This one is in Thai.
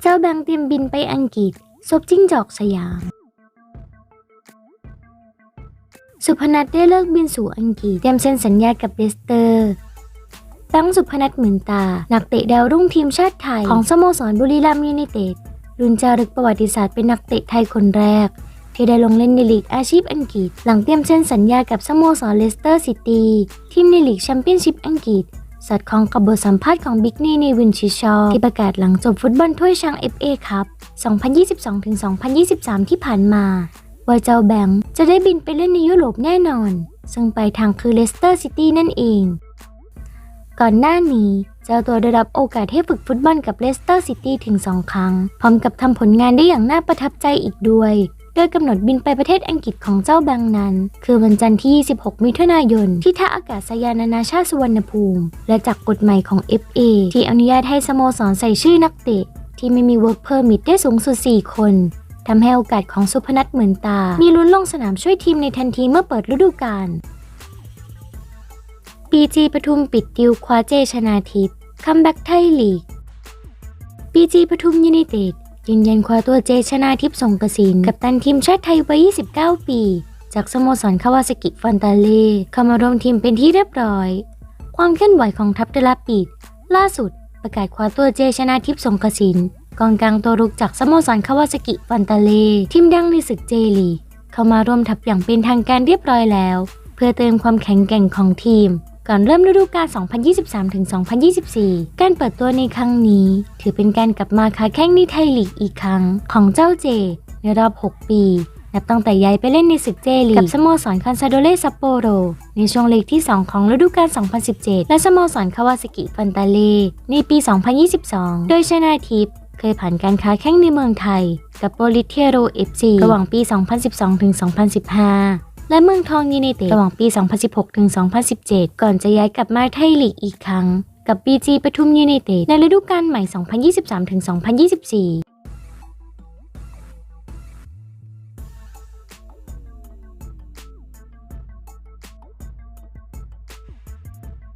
เจ้าแบงค์เตรียมบินไปอังกฤษซบจิ้งจอกสยาม สุพนัทได้เลิกบินสู่อังกฤษเตรียมเซ็นสัญญากับเลสเตอร์แบงสุพนัทหมื่นตา นักเตะดาวรุ่งทีมชาติไทย ของสโมสรบุรีรัมย์ยูไนเต็ดรุนจารึกประวัติศาสตร์เป็นนักเตะไทยคนแรก ที่ได้ลงเล่นในลีกอาชีพอังกฤษ หลังเตรียมเซ็นสัญญากับสโมสรเลสเตอร์ซิตี้ทีมในลีกแชมเปี้ยนชิพอังกฤษ สอดคล้องกับบทสัมภาษณ์ของบิ๊กนี่ในวินชิชอว์ที่ประกาศหลังจบฟุตบอลถ้วยช้าง FA ครับ 2022-2023 ที่ผ่านมา ว่าเจ้าแบงค์จะได้บินไปเล่นในยุโรปแน่นอน ซึ่งไปทางคือเลสเตอร์ซิตี้นั่นเอง ก่อนหน้านี้ เจ้าตัวได้รับโอกาสให้ฝึกฟุตบอลกับเลสเตอร์ซิตี้ถึง 2 ครั้ง พร้อมกับทำผลงานได้อย่างน่าประทับใจอีกด้วย โดยกำหนดบินไปประเทศอังกฤษของเจ้าแบงนั้น คือวันจันทร์ที่ 26 มิถุนายน ที่ท่าอากาศยานนานาชาติสุวรรณภูมิ และจากกฎใหม่ของ FA ที่อนุญาตให้สโมสรใส่ชื่อนักเตะ ที่ไม่มี work permit ได้สูงสุด 4 คนทำให้โอกาสของสุพนัทเหมือนตา มีลุ้นลงสนามช่วยทีมในทันทีเมื่อเปิดฤดูกาลปีจีปทุมปิดดิวคว้าเจชนาทิพย์คัมแบ็กไทยลีกปีจีปทุมยูไนเต็ด ยืนยันคว้าตัวเจชนาทิพย์สงกสินกับตันทีมชาติไทยวัย 29 ปี จากสโมสรคาวาสกิฟันตาเล่เข้ามาร่วมทีมเป็นที่เรียบร้อย ความเคลื่อนไหวของทัพเดลาปิด ล่าสุดประกาศคว้าตัวเจชนาทิพย์สงกสินกองกลางตัวรุกจากสโมสรคาวาสกิฟันตาเล่ทีมดังในศึกเจลีเข้ามาร่วมทัพอย่างเป็นทางการเรียบร้อยแล้ว เพื่อเติมความแข็งแกร่งของทีม ก่อนเริ่มฤดูกาล 2023-2024 การเปิดตัวในครั้งนี้ ถือเป็นการกลับมาค้าแข่งในไทยลีกอีกครั้งของเจ้าเจ ในรอบ 6 ปี นับตั้งแต่ย้ายไปเล่นในศึกเจลีกกับสโมสรคันซาโดเล่ซัปโปโร ในช่วงเลกที่ 2 ของฤดูกาล 2017 และสโมสรคาวาสกิฟันตาเล่ในปี 2022 โดยชนาทิพย์เคยผ่านการค้าแข่งในเมืองไทย กับโปลิเทโรเอฟซีระหว่างปี 2012-2015 และเมืองทองยูไนเต็ดระหว่างปี 2016 ถึง 2017 ก่อนจะย้ายกลับมาไทยลีกอีกครั้ง กับ BG ปทุมยูไนเต็ดในฤดูกาลใหม่ 2023 ถึง 2024